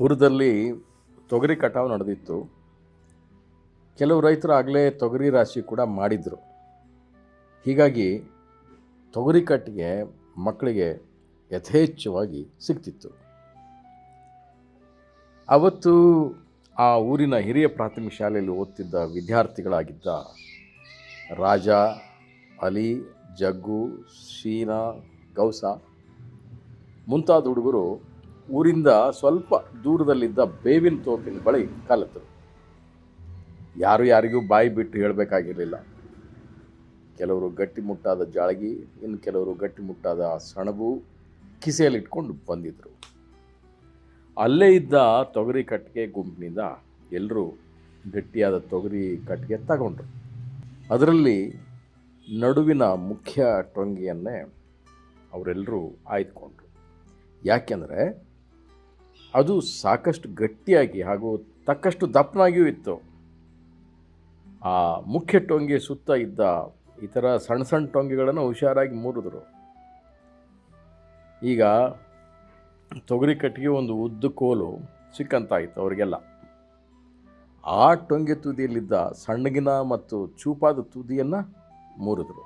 ಪುರದಲ್ಲಿ ತೊಗರಿ ಕಟಾವು ನಡೆದಿತ್ತು. ಕೆಲವು ರೈತರು ಆಗಲೇ ತೊಗರಿ ರಾಶಿ ಕೂಡ ಮಾಡಿದರು. ಹೀಗಾಗಿ ತೊಗರಿ ಕಟ್ಟಿಗೆ ಮಕ್ಕಳಿಗೆ ಯಥೇಚ್ಛವಾಗಿ ಸಿಗ್ತಿತ್ತು. ಅವತ್ತು ಆ ಊರಿನ ಹಿರಿಯ ಪ್ರಾಥಮಿಕ ಶಾಲೆಯಲ್ಲಿ ಓದ್ತಿದ್ದ ವಿದ್ಯಾರ್ಥಿಗಳಾಗಿದ್ದ ರಾಜ, ಅಲಿ, ಜಗ್ಗು, ಶೀನಾ, ಗೌಸ ಮುಂತಾದ ಹುಡುಗರು ಊರಿಂದ ಸ್ವಲ್ಪ ದೂರದಲ್ಲಿದ್ದ ಬೇವಿನ ತೋಪಿನ ಬಳಿ ಕಾಲತ್ತರು. ಯಾರು ಯಾರಿಗೂ ಬಾಯಿ ಬಿಟ್ಟು ಹೇಳಬೇಕಾಗಿರಲಿಲ್ಲ. ಕೆಲವರು ಗಟ್ಟಿಮುಟ್ಟಾದ ಜಾಳಗಿ, ಇನ್ನು ಕೆಲವರು ಗಟ್ಟಿಮುಟ್ಟಾದ ಸಣಬು ಕಿಸೆಯಲ್ಲಿಟ್ಕೊಂಡು ಬಂದಿದ್ದರು ಅಲ್ಲೇ ಇದ್ದ ತೊಗರಿ ಕಟ್ಟಿಗೆ ಗುಂಪಿನಿಂದ ಎಲ್ಲರೂ ಗಟ್ಟಿಯಾದ ತೊಗರಿ ಕಟ್ಟಿಗೆ ತಗೊಂಡ್ರು. ಅದರಲ್ಲಿ ನಡುವಿನ ಮುಖ್ಯ ಟೊಂಗಿಯನ್ನೇ ಅವರೆಲ್ಲರೂ ಆಯ್ದುಕೊಂಡ್ರು. ಯಾಕೆಂದರೆ ಅದು ಸಾಕಷ್ಟು ಗಟ್ಟಿಯಾಗಿ ಹಾಗೂ ತಕ್ಕಷ್ಟು ದಪ್ಪನಾಗಿಯೂ ಇತ್ತು. ಆ ಮುಖ್ಯ ಟೊಂಗೆ ಸುತ್ತ ಇದ್ದ ಥರ ಸಣ್ಣ ಸಣ್ಣ ಟೊಂಗೆಗಳನ್ನು ಹುಷಾರಾಗಿ ಮೂರಿದ್ರು. ಈಗ ತೊಗರಿ ಕಟ್ಟಿಗೆ ಒಂದು ಉದ್ದ ಕೋಲು ಸಿಕ್ಕಂತಾಯಿತು ಅವರಿಗೆಲ್ಲ. ಆ ಟೊಂಗೆ ತುದಿಯಲ್ಲಿದ್ದ ಸಣ್ಣಗಿನ ಮತ್ತು ಚೂಪಾದ ತುದಿಯನ್ನು ಮುರಿದ್ರು.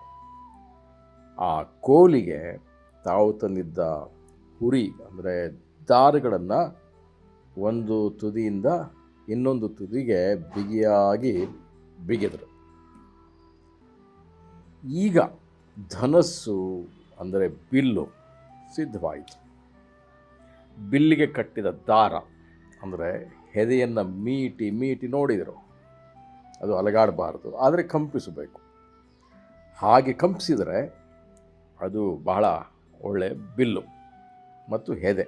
ಆ ಕೋಲಿಗೆ ತಾವು ತಂದಿದ್ದ ಹುರಿ ಅಂದರೆ ದಾರಗಳನ್ನು ಒಂದು ತುದಿಯಿಂದ ಇನ್ನೊಂದು ತುದಿಗೆ ಬಿಗಿಯಾಗಿ ಬಿಗಿದರು. ಈಗ ಧನಸ್ಸು ಅಂದರೆ ಬಿಲ್ಲು ಸಿದ್ಧವಾಯಿತು. ಬಿಲ್ಲಿಗೆ ಕಟ್ಟಿದ ದಾರ ಅಂದರೆ ಹೆದೆಯನ್ನು ಮೀಟಿ ಮೀಟಿ ನೋಡಿದರು. ಅದು ಅಲಗಾಡಬಾರದು, ಆದರೆ ಕಂಪಿಸಬೇಕು. ಹಾಗೆ ಕಂಪಿಸಿದರೆ ಅದು ಬಹಳ ಒಳ್ಳೆಯ ಬಿಲ್ಲು ಮತ್ತು ಹೆದೆ.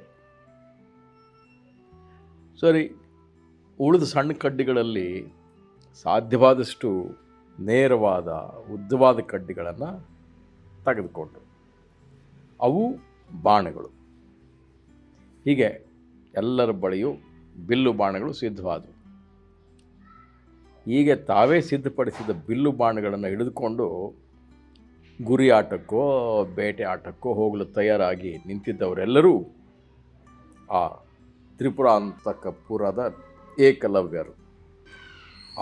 ಸರಿ, ಉಳಿದ ಸಣ್ಣ ಕಡ್ಡಿಗಳಲ್ಲಿ ಸಾಧ್ಯವಾದಷ್ಟು ನೇರವಾದ, ಉದ್ದವಾದ ಕಡ್ಡಿಗಳನ್ನು ತೆಗೆದುಕೊಂಡ್ರು ಅವು ಬಾಣಗಳು. ಹೀಗೆ ಎಲ್ಲರ ಬಳಿಯೂ ಬಿಲ್ಲು ಬಾಣಗಳು ಸಿದ್ಧವಾದವು. ಹೀಗೆ ತಾವೇ ಸಿದ್ಧಪಡಿಸಿದ ಬಿಲ್ಲು ಬಾಣಗಳನ್ನು ಹಿಡಿದುಕೊಂಡು ಗುರಿ ಆಟಕ್ಕೋ ಬೇಟೆ ಆಟಕ್ಕೋ ಹೋಗಲು ತಯಾರಾಗಿ ನಿಂತಿದ್ದವರೆಲ್ಲರೂ ಆ ತ್ರಿಪುರಾಂತಕಪುರದ ಏಕಲವ್ಯರು.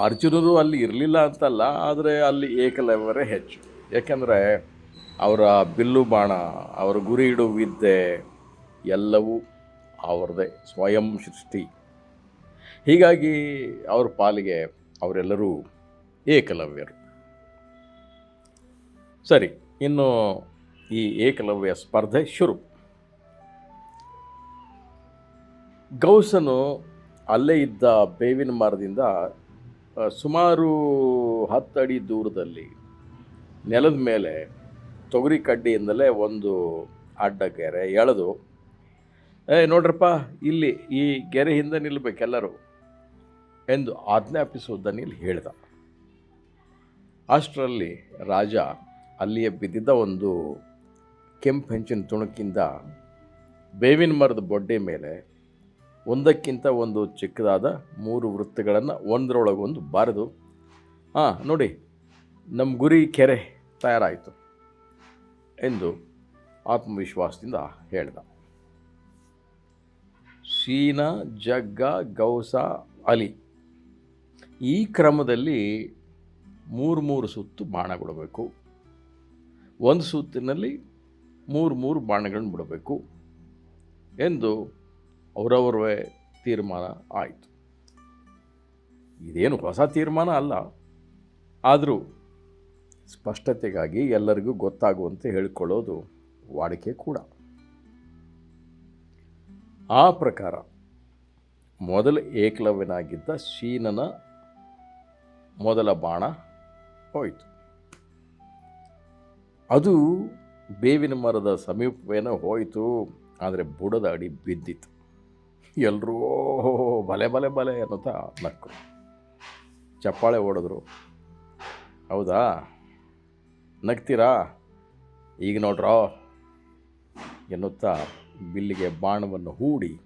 ಅರ್ಜುನರು ಅಲ್ಲಿ ಇರಲಿಲ್ಲ ಅಂತಲ್ಲ, ಆದರೆ ಅಲ್ಲಿ ಏಕಲವ್ಯರೇ ಹೆಚ್ಚು. ಏಕೆಂದರೆ ಅವರ ಬಿಲ್ಲು ಬಾಣ, ಅವರ ಗುರಿ ಇಡುವಿದ್ದೆ ಎಲ್ಲವೂ ಅವರದೇ, ಸ್ವಯಂ ಸೃಷ್ಟಿ. ಹೀಗಾಗಿ ಅವ್ರ ಪಾಲಿಗೆ ಅವರೆಲ್ಲರೂ ಏಕಲವ್ಯರು. ಸರಿ, ಇನ್ನು ಈ ಏಕಲವ್ಯ ಸ್ಪರ್ಧೆ ಶುರು. ಗೌಸನು ಅಲ್ಲೇ ಇದ್ದ ಬೇವಿನ ಮರದಿಂದ ಸುಮಾರು ಹತ್ತು ಅಡಿ ದೂರದಲ್ಲಿ ನೆಲದ ಮೇಲೆ ತೊಗರಿ ಕಡ್ಡಿಯಿಂದಲೇ ಒಂದು ಅಡ್ಡ ಗೆರೆ ಎಳೆದು, ಏ, ನೋಡ್ರಪ್ಪ, ಇಲ್ಲಿ ಈ ಗೆರೆ ಹಿಂದೆ ನಿಲ್ಲಬೇಕೆಲ್ಲರೂ ಎಂದು ಆಜ್ಞಾಪಿಸುವುದನ್ನು ಇಲ್ಲಿ ಹೇಳಿದ. ಅಷ್ಟರಲ್ಲಿ ರಾಜ ಅಲ್ಲಿಯೇ ಬಿದ್ದಿದ್ದ ಒಂದು ಕೆಂಪು ಹೆಂಚಿನ ತುಣುಕಿಂದ ಬೇವಿನ ಮರದ ಬೊಡ್ಡೆ ಮೇಲೆ ಒಂದಕ್ಕಿಂತ ಒಂದು ಚಿಕ್ಕದಾದ ಮೂರು ವೃತ್ತಗಳನ್ನು ಒಂದರೊಳಗೊಂದು ಬಾರದು. ಹಾಂ ನೋಡಿ ನಮ್ಮ ಗುರಿ ಕೆರೆ ತಯಾರಾಯಿತು ಎಂದು ಆತ್ಮವಿಶ್ವಾಸದಿಂದ ಹೇಳಿದ. ಶೀನಾ ಜಗ್ಗ, ಗೌಸ, ಅಲಿ ಈ ಕ್ರಮದಲ್ಲಿ ಮೂರು ಮೂರು ಸುತ್ತು ಬಾಣ ಬಿಡಬೇಕು ಒಂದು ಸುತ್ತಿನಲ್ಲಿ ಮೂರು ಮೂರು ಬಾಣಗಳನ್ನು ಬಿಡಬೇಕು ಎಂದು ಅವರವರವೇ ತೀರ್ಮಾನ ಆಯಿತು. ಇದೇನು ಹೊಸ ತೀರ್ಮಾನ ಅಲ್ಲ. ಆದರೂ ಸ್ಪಷ್ಟತೆಗಾಗಿ ಎಲ್ಲರಿಗೂ ಗೊತ್ತಾಗುವಂತೆ ಹೇಳಿಕೊಳ್ಳೋದು ವಾಡಿಕೆ ಕೂಡ. ಆ ಪ್ರಕಾರ ಮೊದಲ ಏಕಲವ್ಯನಾಗಿದ್ದ ಶೀನನ ಮೊದಲ ಬಾಣ ಹೋಯಿತು. ಅದು ಬೇವಿನ ಮರದ ಸಮೀಪವೇನೋ ಹೋಯಿತು, ಆದರೆ ಬುಡದ ಅಡಿ ಬಿದ್ದಿತ್ತು. ಎಲ್ಲರೂ ಬಲೆ ಬಲೆ ಬಲೆ ಅನ್ನುತ್ತಾ ನಕ್ಕು. ಚಪ್ಪಾಳೆ ಓಡಿದ್ರು. ಹೌದಾ? ನಗ್ತೀರಾ? ಈಗ ನೋಡ್ರೋ? ಎನ್ನುತ್ತಾ ಬಿಲ್ಲಿಗೆ ಬಾಣವನ್ನು ಹೂಡಿ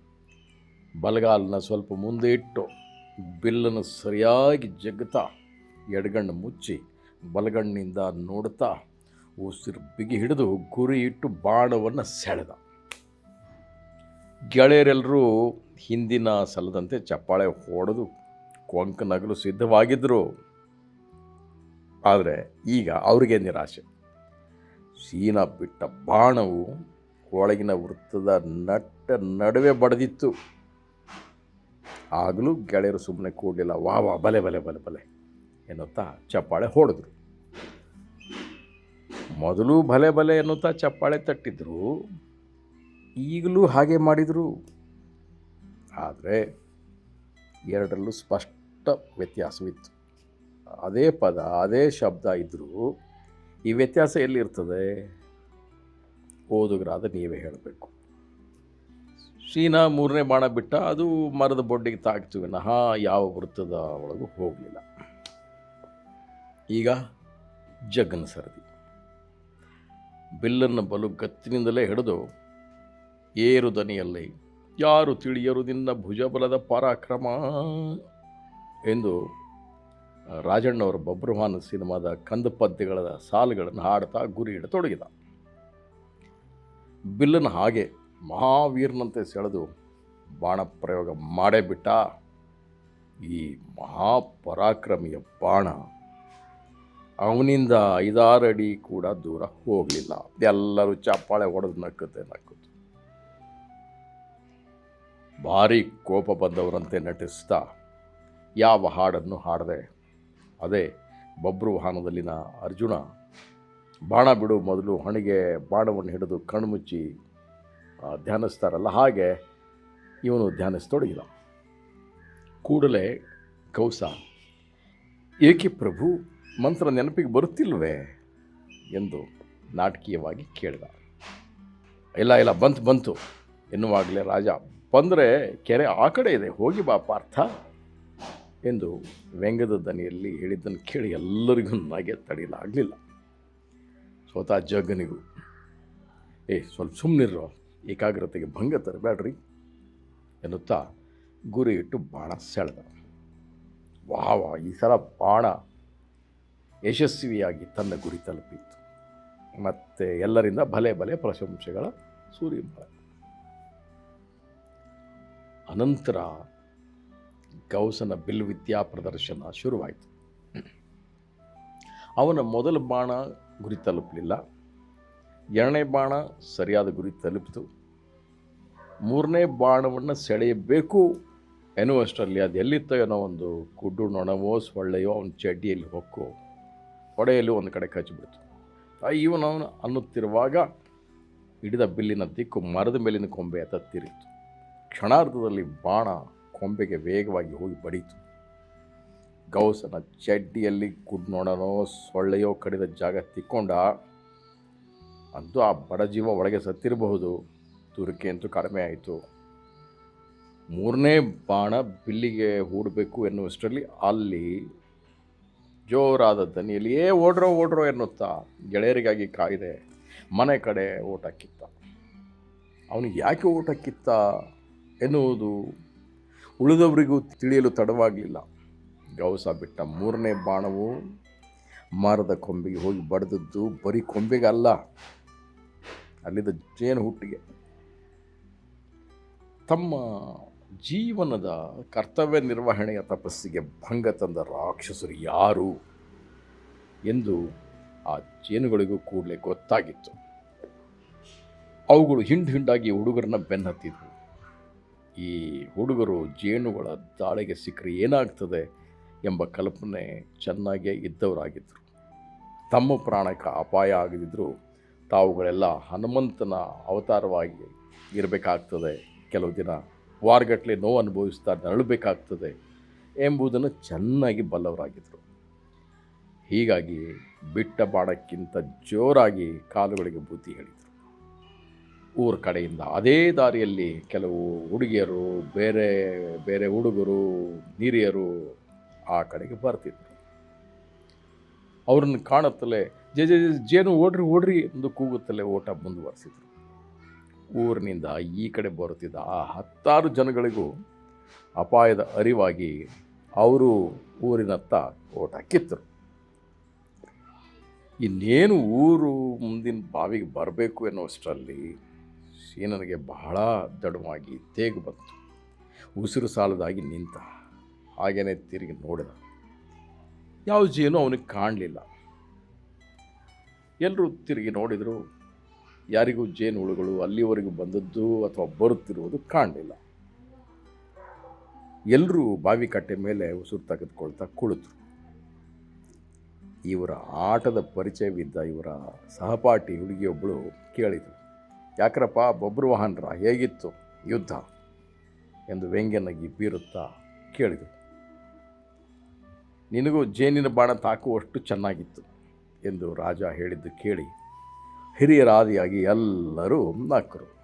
ಬಲಗಾಲನ್ನ ಸ್ವಲ್ಪ ಮುಂದೆ ಇಟ್ಟು ಬಿಲ್ಲನ್ನು ಸರಿಯಾಗಿ ಜಗ್ತಾ ಎಡಗಣ್ಣು ಮುಚ್ಚಿ ಬಲಗಣ್ಣಿಂದ ನೋಡ್ತಾ ಉಸಿರು ಬಿಗಿ ಹಿಡಿದು ಗುರಿ ಇಟ್ಟು ಬಾಣವನ್ನು ಸೆಳೆದ. ಗೆಳೆಯರೆಲ್ಲರೂ ಹಿಂದಿನ ಸಲದಂತೆ ಚಪ್ಪಾಳೆ ಹೊಡೆದು ಕೊಂಕ ನಗಲು ಸಿದ್ಧವಾಗಿದ್ದರು ಆದರೆ ಈಗ ಅವರಿಗೆ ನಿರಾಶೆ. ಸೀನ ಬಿಟ್ಟ ಬಾಣವು ಒಳಗಿನ ವೃತ್ತದ ನಟ್ಟ ನಡುವೆ ಬಡದಿತ್ತು. ಆಗಲೂ ಗೆಳೆಯರು ಸುಮ್ಮನೆ ಕೂಡಲಿಲ್ಲ, ವಾ ವಾ, ಬಲೆ ಬಲೆ ಬಲೆ ಬಲೆ ಎನ್ನುತ್ತಾ ಚಪ್ಪಾಳೆ ಹೊಡೆದ್ರು. ಮೊದಲು ಬಲೆ ಬಲೆ ಎನ್ನುತ್ತಾ ಚಪ್ಪಾಳೆ ತಟ್ಟಿದ್ರು. ಈಗಲೂ ಹಾಗೆ ಮಾಡಿದರು? ಆದರೆ ಎರಡರಲ್ಲೂ ಸ್ಪಷ್ಟ ವ್ಯತ್ಯಾಸವಿತ್ತು. ಅದೇ ಪದ, ಅದೇ ಶಬ್ದ ಇದ್ದರೂ ಈ ವ್ಯತ್ಯಾಸ ಎಲ್ಲಿರ್ತದೆ? ಓದುಗರಾದ ನೀವೇ ಹೇಳಬೇಕು. ಶೀನಾ ಮೂರನೇ ಬಾಣ ಬಿಟ್ಟ ಅದು ಮರದ ಬೊಡ್ಡಿಗೆ ತಾಕ್ತು ವಿನಃ ಯಾವ ವೃತ್ತದ ಒಳಗೂ ಹೋಗಲಿಲ್ಲ. ಈಗ ಜಗ್ಗನ ಸರದಿ. ಬಿಲ್ಲನ್ನು ಬಲು ಗತ್ತಿನಿಂದಲೇ ಹಿಡಿದು ಏರು ದನಿಯಲ್ಲಿ. ಯಾರು ತಿಳಿಯರು ನಿನ್ನ ಭುಜಬಲದ ಪರಾಕ್ರಮ? ಎಂದು ರಾಜಣ್ಣವರ ಬಬ್ರಹಾನ ಸಿನಿಮಾದ ಕಂದ ಪದ್ಯಗಳ ಸಾಲುಗಳನ್ನು ಹಾಡ್ತಾ ಗುರಿ ಇಡತೊಡಗಿದ ಬಿಲ್ಲನ ಹಾಗೆ ಮಹಾವೀರನಂತೆ ಸೆಳೆದು ಬಾಣ ಪ್ರಯೋಗ ಮಾಡೇ ಬಿಟ್ಟ ಈ ಮಹಾಪರಾಕ್ರಮಿಯ ಬಾಣ ಅವನಿಂದ ಐದಾರು ಅಡಿ ಕೂಡ ದೂರ ಹೋಗಲಿಲ್ಲ. ಎಲ್ಲರೂ ಚಪ್ಪಾಳೆ ಹೊಡೆದು ನಕ್ಕುತ್ತೆ ನಕ್ಕುತ್ತೆ ಭಾರಿ ಕೋಪ ಬಂದವರಂತೆ ನಟಿಸ್ತಾ ಯಾವ ಹಾಡನ್ನು ಹಾಡದೆ, ಅದೇ ಬಬ್ರು ವಾಹನದಲ್ಲಿನ ಅರ್ಜುನ. ಬಾಣ ಬಿಡು ಮೊದಲು ಹಣಿಗೆ ಬಾಣವನ್ನು ಹಿಡಿದು ಕಣ್ಮುಚ್ಚಿ ಧ್ಯಾನಿಸ್ತಾರಲ್ಲ, ಹಾಗೆ ಇವನು ಧ್ಯಾನಿಸ್ತೊಡಗಿದ. ಕೂಡಲೇ ಕೌಸ, ಏಕೆ ಪ್ರಭು, ಮಂತ್ರ ನೆನಪಿಗೆ ಬರುತ್ತಿಲ್ವೇ ಎಂದು ನಾಟಕೀಯವಾಗಿ ಕೇಳಿದ. ಇಲ್ಲ ಇಲ್ಲ, ಬಂತು ಬಂತು ಎನ್ನುವಾಗಲೇ ರಾಜ ಬಂದರೆ ಕೆರೆ ಆ ಕಡೆ ಇದೆ, ಹೋಗಿ ಬಾ ಪಾರ್ಥ ಎಂದು ವ್ಯಂಗ್ಯದ ದನಿಯಲ್ಲಿ ಹೇಳಿದ್ದನ್ನು ಕೇಳಿ ಎಲ್ಲರಿಗೂ ನಗೆ ತಡೆಯಲಾಗಲಿಲ್ಲ ಸ್ವತಃ ಜಗ್ಗನಿಗೂ, ಏ, ಸ್ವಲ್ಪ ಸುಮ್ಮನಿರೋ ಏಕಾಗ್ರತೆಗೆ ಭಂಗ ತರಬೇಡ್ರಿ ಎನ್ನುತ್ತಾ ಗುರಿ ಇಟ್ಟು ಬಾಣ ಸೆಳೆದ. ವಾ ವಾ ಈ ಸಲ ಬಾಣ ಯಶಸ್ವಿಯಾಗಿ ತನ್ನ ಗುರಿ ತಲುಪಿತ್ತು. ಮತ್ತು ಎಲ್ಲರಿಂದ ಭಲೆ ಭಲೆ ಪ್ರಶಂಸೆಗಳ ಸೂರ್ಯಮಳೆ ಅನಂತರ ಗೌಸನ ಬಿಲ್ ವಿದ್ಯಾ ಪ್ರದರ್ಶನ ಶುರುವಾಯಿತು. ಅವನ ಮೊದಲ ಬಾಣ ಗುರಿ ತಲುಪಲಿಲ್ಲ. ಎರಡನೇ ಬಾಣ ಸರಿಯಾದ ಗುರಿ ತಲುಪಿತು. ಮೂರನೇ ಬಾಣವನ್ನು ಸೆಳೆಯಬೇಕು ಎನ್ನುವಷ್ಟರಲ್ಲಿ ಅದು ಎಲ್ಲಿತ್ತೋ ಏನೋ ಒಂದು ಕುಡ್ಡು ನೊಣವೋ ಸೊಳ್ಳೆಯೋ ಅವನ ಚಡ್ಡಿಯಲ್ಲಿ ಹೊಕ್ಕು ಹೊಡೆಯಲು ಒಂದು ಕಡೆ ಕಚ್ಚಿಬಿಡ್ತು ಇವನವನು ಅನ್ನುತ್ತಿರುವಾಗ ಹಿಡಿದ ಬಿಲ್ಲಿನ ದಿಕ್ಕು ಮರದ ಮೇಲಿನ ಕೊಂಬೆ ತತ್ತಿರಿತು ಕ್ಷಣಾರ್ಧದಲ್ಲಿ ಬಾಣ ಕೊಂಬೆಗೆ ವೇಗವಾಗಿ ಹೋಗಿ ಬಡೀತು. ಗೌಸನ ಚಡ್ಡಿಯಲ್ಲಿ ಕುಡ್ನೊಣನೋ ಸೊಳ್ಳೆಯೋ ಕಡಿದ ಜಾಗ ತಿಕ್ಕೊಂಡ ಅಂತೂ ಆ ಬಡ ಜೀವ ಒಳಗೆ ಸತ್ತಿರಬಹುದು. ತುರಿಕೆ ಅಂತೂ ಕಡಿಮೆ ಆಯಿತು. ಮೂರನೇ ಬಾಣ ಬಿಲ್ಲಿಗೆ ಹೂಡಬೇಕು ಎನ್ನುವಷ್ಟರಲ್ಲಿ ಅಲ್ಲಿ ಜೋರಾದ ದನಿಯಲ್ಲಿ ಏ ಓಡ್ರೋ ಓಡ್ರೋ ಎನ್ನುತ್ತಾ ಗೆಳೆಯರಿಗಾಗಿ ಕಾಯ್ದೆ. ಮನೆ ಕಡೆ ಓಟಕ್ಕಿತ್ತ ಕಿತ್ತ. ಅವನಿಗೆ ಯಾಕೆ ಓಟಕ್ಕಿತ್ತ ಕಿತ್ತ? ಎನ್ನುವುದು ಉಳಿದವರಿಗೂ ತಿಳಿಯಲು ತಡವಾಗಲಿಲ್ಲ ಗೌಸ ಬಿಟ್ಟ ಮೂರನೇ ಬಾಣವು ಮರದ ಕೊಂಬೆಗೆ ಹೋಗಿ ಬಡಿದದ್ದು ಬರೀ ಕೊಂಬೆಗೆ ಅಲ್ಲ ಅಲ್ಲಿದ್ದ ಜೇನು ಹುಟ್ಟಿಗೆ. ತಮ್ಮ ಜೀವನದ ಕರ್ತವ್ಯ ನಿರ್ವಹಣೆಯ ತಪಸ್ಸಿಗೆ ಭಂಗ ತಂದ ರಾಕ್ಷಸರು ಯಾರು ಎಂದು ಆ ಜೇನುಗಳಿಗೂ ಕೂಡಲೇ ಗೊತ್ತಾಗಿತ್ತು. ಅವುಗಳು ಹಿಂಡು ಹಿಂಡಾಗಿ ಹುಡುಗರನ್ನ ಬೆನ್ನತ್ತಿದ್ವು. ಈ ಹುಡುಗರು ಜೇನುಗಳ ದಾಳಿಗೆ ಸಿಕ್ಕರೆ ಏನಾಗ್ತದೆ ಎಂಬ ಕಲ್ಪನೆ ಚೆನ್ನಾಗೇ ಇದ್ದವರಾಗಿದ್ದರು ತಮ್ಮ ಪ್ರಾಣಕ್ಕೆ ಅಪಾಯ ಆಗದಿದ್ದರೂ ತಾವುಗಳೆಲ್ಲ ಹನುಮಂತನ ಅವತಾರವಾಗಿ ಇರಬೇಕಾಗ್ತದೆ. ಕೆಲವು ದಿನ ವಾರಗಟ್ಟಲೆ ನೋವು ಅನುಭವಿಸ್ತಾ ನರಳಬೇಕಾಗ್ತದೆ ಎಂಬುದನ್ನು ಚೆನ್ನಾಗಿ ಬಲ್ಲವರಾಗಿದ್ದರು ಹೀಗಾಗಿ ಬಿಟ್ಟ ಬಾಡಕ್ಕಿಂತ ಜೋರಾಗಿ ಕಾಲುಗಳಿಗೆ ಬುದ್ಧಿ ಹೇಳಿದರು. ಊರ ಕಡೆಯಿಂದ. ಅದೇ ದಾರಿಯಲ್ಲಿ ಕೆಲವು ಹುಡುಗಿಯರು, ಬೇರೆ ಬೇರೆ ಹುಡುಗರು, ಹಿರಿಯರು ಆ ಕಡೆಗೆ ಬರ್ತಿದ್ರು. ಅವ್ರನ್ನ ಕಾಣುತ್ತಲೇ, ಜೆ ಜೆ ಜೇನು ಓಡ್ರಿ ಓಡ್ರಿ ಎಂದು ಕೂಗುತ್ತಲೇ ಓಟ ಮುಂದುವರಿಸಿದ್ರು. ಊರಿನಿಂದ ಈ ಕಡೆ ಬರುತ್ತಿದ್ದ ಆ ಹತ್ತಾರು ಜನಗಳಿಗೂ ಅಪಾಯದ ಅರಿವಾಗಿ ಅವರು ಊರಿನತ್ತ ಓಟ ಕಿತ್ತರು. ಇನ್ನೇನು ಊರು ಮುಂದಿನ ಬಾವಿಗೆ ಬರಬೇಕು ಎನ್ನುವಷ್ಟರಲ್ಲಿ ಸೀನನಿಗೆ ಬಹಳ ದಡವಾಗಿ ತೇಗು ಬಂತು. ಉಸಿರು ಸಾಲದಾಗಿ ನಿಂತ. ಹಾಗೇನೆ ತಿರುಗಿ ನೋಡಿದ. ಯಾವ ಜೇನು ಅವನಿಗೆ ಕಾಣಲಿಲ್ಲ. ಎಲ್ಲರೂ ತಿರುಗಿ ನೋಡಿದರು. ಯಾರಿಗೂ ಜೇನು ಹುಳುಗಳು ಅಲ್ಲಿವರೆಗೂ ಬಂದದ್ದು ಅಥವಾ ಬರುತ್ತಿರುವುದು ಕಾಣಲಿಲ್ಲ. ಎಲ್ಲರೂ ಬಾವಿ ಕಟ್ಟೆ ಮೇಲೆ ಉಸಿರು ತೆಗೆದುಕೊಳ್ತಾ ಕುಳಿತರು. ಇವರ ಆಟದ ಪರಿಚಯವಿದ್ದ ಇವರ ಸಹಪಾಠಿ ಹುಡುಗಿಯೊಬ್ಬಳು ಕೇಳಿದರು ಯಾಕ್ರಪ್ಪ? ಬೊಬ್ಬರು ವಾಹನರ ಹೇಗಿತ್ತು ಯುದ್ಧ? ಎಂದು ವ್ಯಂಗ್ಯನಾಗಿ ಬೀರುತ್ತಾ ಕೇಳಿದರು ನಿನಗೂ ಜೇನಿನ ಬಾಣ ತಾಕುವಷ್ಟು ಚೆನ್ನಾಗಿತ್ತು ಎಂದು ರಾಜ ಹೇಳಿದ್ದು ಕೇಳಿ ಹಿರಿಯರಾದಿಯಾಗಿ ಎಲ್ಲರೂ ನಕ್ಕರು